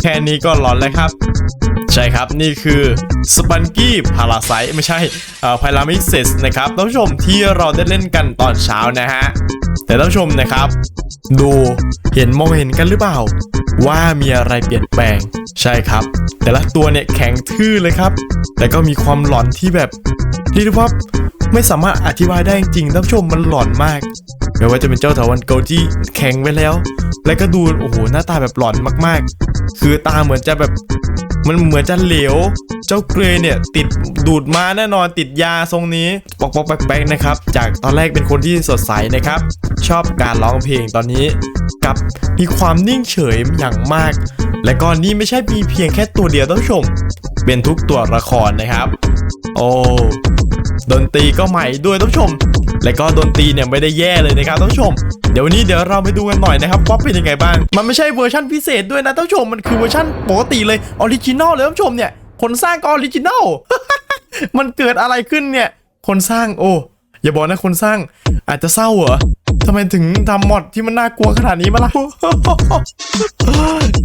แค่นี้ก็หลอนแล้วครับ ใช่ครับนี่คือสปันกี้พาราไซไม่ใช่พารามิเซสนะครับท่านผู้ชมที่เราได้เล่นกันตอนเช้านะฮะ แต่ท่านผู้ชมนะครับ ดูเห็นมองเห็นกันหรือเปล่า ว่ามีอะไรเปลี่ยนแปลง ใช่ครับ แต่ละตัวเนี่ยแข็งทื่อเลยครับ แต่ก็มีความหลอนที่แบบเรียกได้ว่า ไม่สามารถอธิบายได้จริงๆท่านผู้ชมมันหลอนมากไม่ว่าจะเป็นเจ้าถาวันโกลที่แข็งไปแล้ว แล้วก็ดูโอ้โหหน้าตาแบบหลอนมากๆ คือตาเหมือนจะแบบมันเหมือนจะเหลว เจ้าเกรย์เนี่ยติดดูดมาแน่นอนติดยาทรงนี้ปอกปอกแป๊กๆนะครับ จากตอนแรกเป็นคนที่สดใสนะครับ ชอบการร้องเพลงตอนนี้กับมีความนิ่งเฉยอย่างมาก และก็นี่ไม่ใช่มีเพียงแค่ตัวเดียวท่านผู้ชม เป็นทุกตัวละครนะครับ โอ้ ดนตรีก็ใหม่ด้วยท่านผู้ชม และก็ดนตรีเนี่ยไม่ได้แย่เลยนะครับท่านผู้ชม เดี๋ยววันนี้เดี๋ยวเราไปดูกันหน่อยนะครับว่าเป็นยังไงบ้าง มันไม่ใช่เวอร์ชั่นพิเศษด้วยนะท่านผู้ชม มันคือเวอร์ชั่นปกติเลยออริจินอลเลยท่านผู้ชมเนี่ย คนสร้างก็ออริจินอล มันเกิดอะไรขึ้นเนี่ย คนสร้างโอ้อย่าบอกนะคนสร้างอาจจะเศร้าเหรอทำไมถึงทำมอดที่มันน่ากลัวขนาดนี้มาล่ะ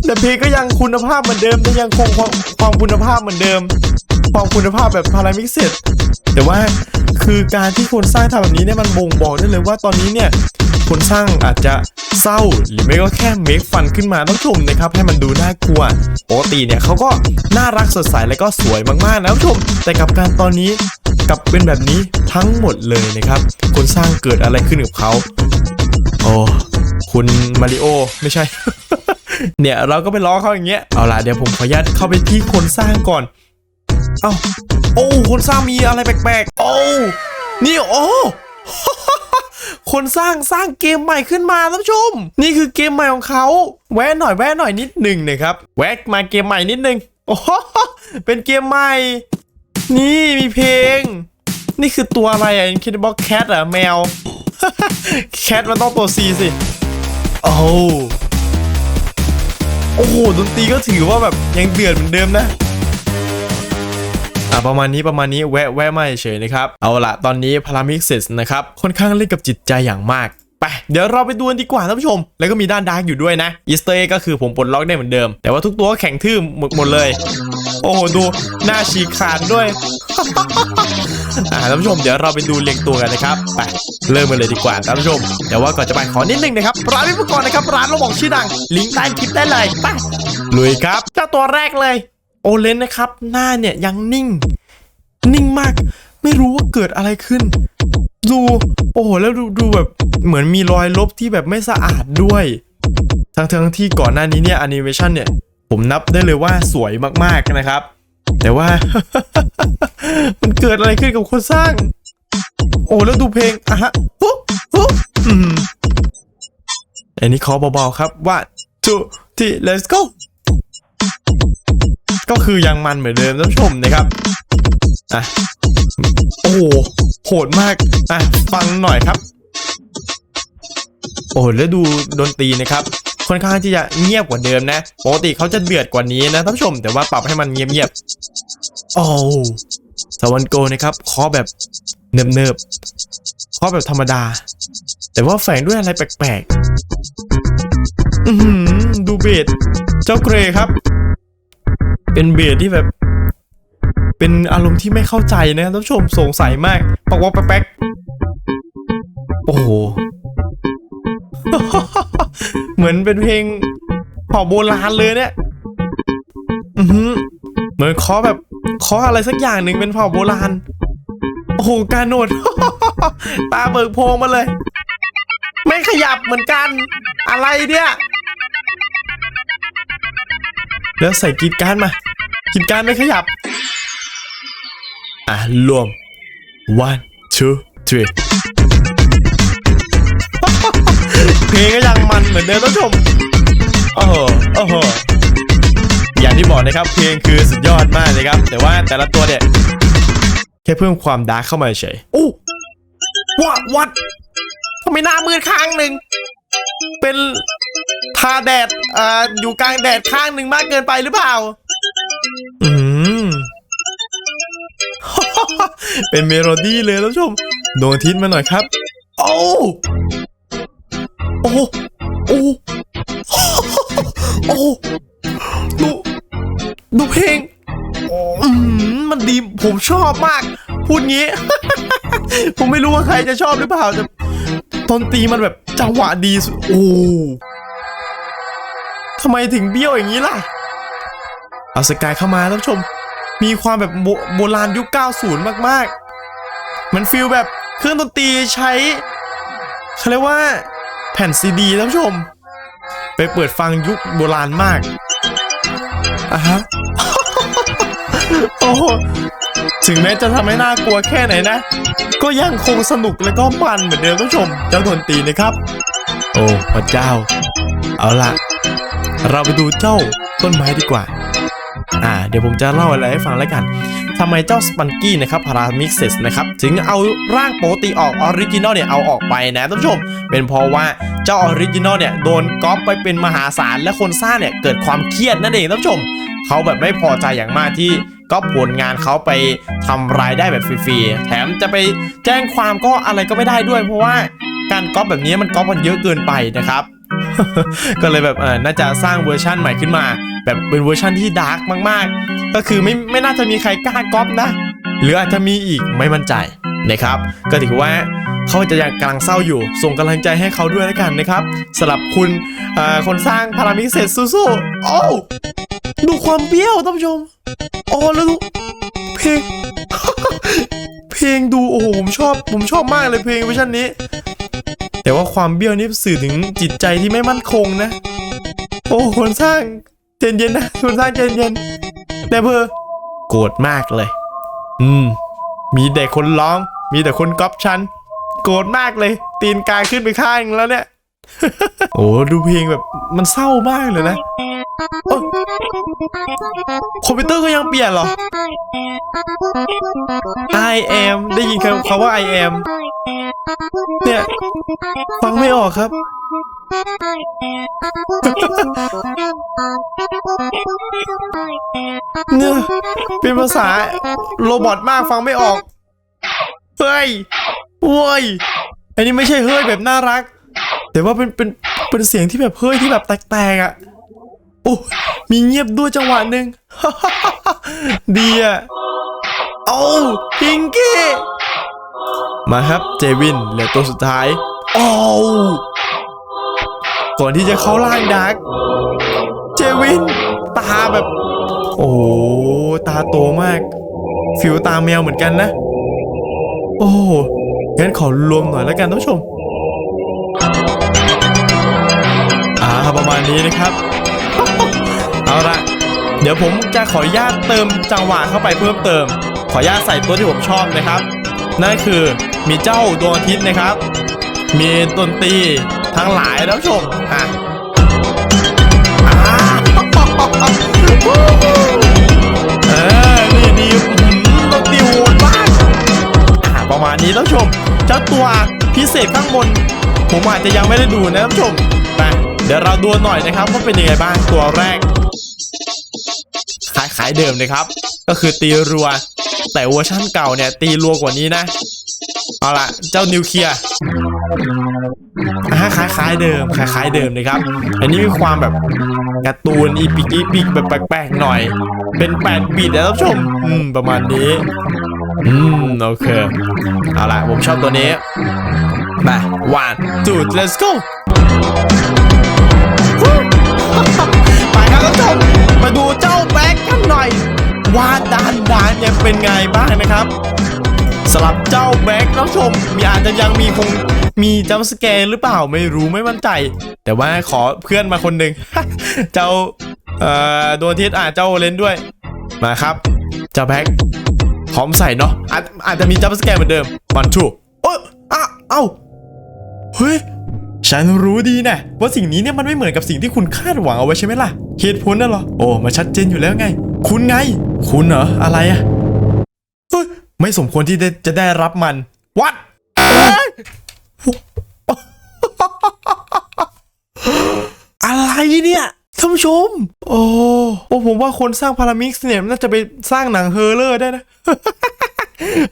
แต่เพลงก็ยังคุณภาพเหมือนเดิมยังคงความความคุณภาพเหมือนเดิม ความคุณภาพแบบพารามิกเซต แต่ว่าคือการที่คนสร้างทำแบบนี้เนี่ยมันบ่งบอกได้เลยว่าตอนนี้เนี่ยคนสร้างอาจจะเศร้าหรือไม่ก็แค่เมคฟันขึ้นมาต้องชมนะครับให้มันดูน่ากลัวปกติเนี่ยเขาก็น่ารักสดใสแล้วก็สวยมากๆนะท่านผู้ชม แต่กับการตอนนี้กลับเป็นแบบนี้ทั้งหมดเลยนะครับ คนสร้างเกิดอะไรขึ้นกับเขาโอ้คุณมาริโอไม่ใช่ เนี่ยเราก็ไปล้อเขาอย่างเงี้ยเอาล่ะเดี๋ยวผมขออนุญาตเข้าไปที่คนสร้างก่อน เอ้า โอ้คนสร้างมีอะไรแปลกๆ โอ้ นี่โอ้คนสร้างสร้างเกมใหม่ขึ้นมาท่านผู้ชม นี่คือเกมใหม่ของเขาแวะหน่อยแวะหน่อยนิดหนึ่งนะครับ แวะมาเกมใหม่นิดหนึ่งโอ้เป็นเกมใหม่ นี่มีเพลง นี่คือตัวอะไรอะคิดบอกแคทอะแมว แคทมันต้องตัว C สิโอ้โอ้โห ดนตรีก็ถือว่าแบบยังเดือดเหมือนเดิมนะ อะประมาณนี้ประมาณนี้แวะแวะมาเฉยนะครับ เอาละตอนนี้พารามิกเซสนะครับค่อนข้างเล่นกับจิตใจอย่างมากไปเดี๋ยวเราไปดูกันดีกว่าท่านผู้ชม แล้วก็มีด้านดาร์กอยู่ด้วยนะอีสเตอร์ก็คือผมปลดล็อกได้เหมือนเดิม แต่ว่าทุกตัวแข็งทื่อหมดหมดเลย โอ้โหดูหน้าฉีกขาดด้วยอ่าท่านผู้ชมเดี๋ยวเราไปดูเรียงตัวกันนะครับไปเริ่มกันเลยดีกว่าท่านผู้ชมแต่ว่าก่อนจะไปขอนิดนึงนะครับร้านพิพากรนะครับร้านเราบอกชื่อดังลิงก์ใต้คลิปได้เลยไปลุยครับเจ้าตัวแรกเลย โอเลนนะครับ หน้าเนี่ยยังนิ่ง นิ่งมาก ไม่รู้ว่าเกิดอะไรขึ้น ดู โอ้โห แล้วดูดูแบบเหมือนมีรอยลบที่แบบไม่สะอาดด้วย ทั้งทั้งที่ก่อนหน้านี้เนี่ยแอนิเมชันเนี่ย ผมนับได้เลยว่าสวยมากๆนะครับ แต่ว่า มันเกิดอะไรขึ้นกับคนสร้าง โอ้แล้วดูเพลงอะฮะปุ๊บปุ๊บอืมอันนี้ขอเบาๆครับว่า two three let's go ก็คือยังมันเหมือนเดิมท่านผู้ชมนะครับอะโอ้โหโหดมากอะฟังหน่อยครับ โอ้โหแล้วดูดนตรีนะครับค่อนข้างที่จะเงียบกว่าเดิมนะปกติเขาจะเดือดกว่านี้นะท่านผู้ชมแต่ว่าปรับให้มันเงียบๆโอ้สวรรค์โกนะครับคาะแบบเนิบๆคาะแบบธรรมดา แต่ว่าแฝงด้วยอะไรแปลกๆอือหือดูเบสเจ้าเกรครับ เป็นเบสที่แบบ เป็นอารมณ์ที่ไม่เข้าใจนะท่านผู้ชมสงสัยมากปอกวอกแป๊กโอ้โห เหมือนเป็นเพลงเผ่าโบราณเลยเนี่ยอือหือเหมือนคาะแบบคาะอะไรสักอย่างหนึ่งเป็นเผ่าโบราณ โอ้โหการโนดตาเบิกโพงมาเลย ไม่ขยับเหมือนกัน อะไรเนี่ย แล้วใส่กีดการ์ดมา กีดการไม่ขยับ อะ รวม one two three เพลงก็ยังมันเหมือนเดิมท่านผู้ชมโอ้โหโอ้โหอย่างที่บอกนะครับ เพลงคือสุดยอดมากเลยครับ แต่ว่าแต่ละตัวเนี่ยแค่เพิ่มความดาร์กเข้ามาเฉยอู้วัดวัดทำไมหน้ามืดข้างหนึ่ง เป็นทาแดดอ่าอยู่กลางแดดข้างหนึ่งมากเกินไปหรือเปล่า อืมเป็นเมโลดี้เลยท่านผู้ชมดวงอาทิตย์มาหน่อยครับ โอ้โอ้โหโอ้โหโอ้ดูดูเพลงอืมมันดีผมชอบมาก พูดงี้ ผมไม่รู้ว่าใครจะชอบหรือเปล่าแต่ดนตีมันแบบจังหวะดีสุดโอ้ทำไมถึงเบี้ยวอย่างนี้ล่ะ เอาสกายเข้ามาท่านผู้ชม มีความแบบโบโบราณยุค 90 มากๆ มันฟีลแบบเครื่องดนตรีใช้เขาเรียกว่าแผ่นซีดีท่านผู้ชม ไปเปิดฟังยุคโบราณมากอะฮะโอ้ถึงแม้จะทำให้น่ากลัวแค่ไหนนะ ก็ยังคงสนุกและก็มันเหมือนเดิมท่านผู้ชม เจ้าดนตรีนะครับ โอ้พระเจ้า เอาละเราไปดูเจ้าต้นไม้ดีกว่า เดี๋ยวผมจะเล่าอะไรให้ฟังแล้วกันทำไมเจ้าสปันกี้นะครับพารามิกเซสนะครับถึงเอาร่างโปกติออกออริจินอลเนี่ยเอาออกไปนะท่านผู้ชม เป็นเพราะว่าเจ้าออริจินอลเนี่ยโดนก๊อปไปเป็นมหาศาลและคนสร้างเนี่ยเกิดความเครียดนั่นเองท่านผู้ชม เขาแบบไม่พอใจอย่างมากที่ก็ผลงานเขาไปทำรายได้แบบฟรีๆ แถมจะไปแจ้งความก็อะไรก็ไม่ได้ด้วย เพราะว่าการก๊อปแบบนี้มันก๊อปมันเยอะเกินไปนะครับ ก็เลยแบบเออน่าจะสร้างเวอร์ชั่นใหม่ขึ้นมา แบบเป็นเวอร์ชั่นที่ดาร์กมากๆ ก็คือไม่ไม่น่าจะมีใครกล้าก๊อปนะ หรืออาจจะมีอีกไม่มั่นใจนะครับ ก็ถือว่าเขาจะยังกำลังเศร้าอยู่ ส่งกำลังใจให้เขาด้วยแล้วกันนะครับสำหรับคุณคนสร้างพารามิเซตสู้ๆโอ้ดูความเบี้ยวท่านผู้ชมโอ้แล้วดูเพลงเพลงดูโอ้โหผมชอบผมชอบมากเลยเพลงเวอร์ชันนี้ แต่ว่าความเบี้ยวนี้สื่อถึงจิตใจที่ไม่มั่นคงนะ โอ้คนสร้างเจนเย็นนะคนสร้างเจนเย็นแต่เพอโกรธมากเลย อืม มีแต่คนร้อง มีแต่คนก๊อปฉันโกรธมากเลย ตีนกายขึ้นไปข้างแล้วเนี่ย โอ้ดูเพลงแบบมันเศร้ามากเลยนะ คอมพิวเตอร์ก็ยังเปลี่ยนเหรอ I am ได้ยินคำคำว่า I am เนี่ย ฟังไม่ออกครับ เนี่ยเป็นภาษาโรบอทมากฟังไม่ออก เฮ้ยโว้ย อันนี้ไม่ใช่เฮ้ยแบบน่ารัก แต่ว่าเป็นเป็นเป็นเสียงที่แบบเฮ้ยที่แบบแตกๆอะ โอ้มีเงียบด้วยจังหวะหนึ่งดีอะโอ้พิงกี้ มาครับเจวินเหลือตัวสุดท้ายโอ้ก่อนที่จะเข้าร่างดัก เจวิน ตาแบบ โอ้ตาโตมาก ฟิวตาแมวเหมือนกันนะ โอ้งั้นขอรวมหน่อยแล้วกันท่านผู้ชม อ่าประมาณนี้นะครับ เดี๋ยวผมจะขออนุญาตเติมจังหวะเข้าไปเพิ่มเติม ขออนุญาตใส่ตัวที่ผมชอบนะครับ นั่นคือมีเจ้าดวงอาทิตย์นะครับ มีดนตรีทั้งหลายท่านผู้ชมอะอ่าเออนี่ดีดนตรีโหดมากอ่าประมาณนี้ท่านผู้ชม เจ้าตัวพิเศษข้างบน ผมอาจจะยังไม่ได้ดูนะท่านผู้ชมไปเดี๋ยวเราดูหน่อยนะครับว่าเป็นยังไงบ้างตัวแรก ล้ายเดิมนะครับ ก็คือตีรัว แต่เวอร์ชั่นเก่าเนี่ย ตีรัวกว่านี้นะ เอาละเจ้านิวเคลียร์อ่าคล้ายๆเดิมคล้ายๆเดิมนะครับ อันนี้มีความแบบการ์ตูนอีปิกอีปิกแบบแปลกๆหน่อย เป็น8บิตนะท่านผู้ชม อืม ประมาณนี้ อืม โอเค เอาละผมชอบตัวนี้ไป one two let's go ับผมมาดูเจ้าแบ็คกันหน่อย ว่าด้านดานยังเป็นไงบ้างนะครับสำหรับเจ้าแบ็คท่านชม มีอาจจะยังมีคงมีจัมสแกร์หรือเปล่าไม่รู้ไม่มั่นใจ แต่ว่าขอเพื่อนมาคนหนึ่งเจ้าเอ่อดวงอาทิตย์อะเจ้าเลนด้วยมาครับ เจ้าแบ็คพร้อมใส่เนาะอาจอาจจะมีจัมสแกร์เหมือนเดิมวันทูโอ้อะเอ้าเฮ้ยฉันรู้ดีนะว่าสิ่งนี้เนี่ยมันไม่เหมือนกับสิ่งที่คุณคาดหวังเอาไว้ใช่ไหมล่ะ เหตุผลน่ะเหรอ โอ้มาชัดเจนอยู่แล้วไง คุณไง คุณเหรอ อะไรอะไม่สมควรที่จะได้รับมัน วัดอะไรเนี่ยท่านผู้ชม โอ้โอ้ผมว่าคนสร้างพารามิกซ์เนี่ยน่าจะไปสร้างหนังเฮอร์เลอร์ได้นะ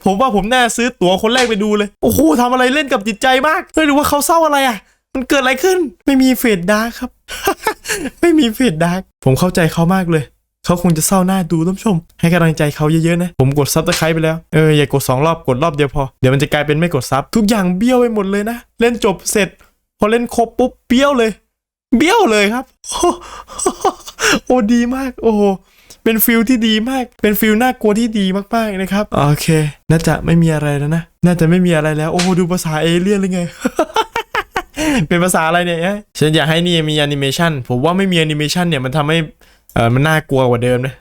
ผมว่าผมน่าซื้อตั๋วคนแรกไปดูเลย โอ้โหทำอะไรเล่นกับจิตใจมากเฮ้ยหรือว่าเขาเศร้าอะไรอะ มันเกิดอะไรขึ้น ไม่มีเฟดดาร์ครับ ไม่มีเฟดดักผมเข้าใจเขามากเลย เขาคงจะเศร้าหน้าดูท่านผู้ชม ให้กำลังใจเขาเยอะๆนะ ผมกดซับสไครต์ไปแล้ว เอออย่ากดสองรอบกดรอบเดียวพอ เดี๋ยวมันจะกลายเป็นไม่กดซับ ทุกอย่างเบี้ยวไปหมดเลยนะ เล่นจบเสร็จ พอเล่นครบปุ๊บเบี้ยวเลย เบี้ยวเลยครับโอ้โอ้ดีมาก โอ้เป็นฟิลที่ดีมาก เป็นฟิลน่ากลัวที่ดีมากๆนะครับ โอเค น่าจะไม่มีอะไรแล้วนะ น่าจะไม่มีอะไรแล้ว โอ้ดูภาษาเอเลี่ยนเลยไง เป็นภาษาอะไรเนี่ยฉันอยากให้นี่มีแอนิเมชันผมว่าไม่มีแอนิเมชันเนี่ยมันทำให้เออมันน่ากลัวกว่าเดิมนะ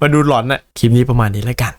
มาดูหลอนนะคลิปนี้ประมาณนี้แล้วกัน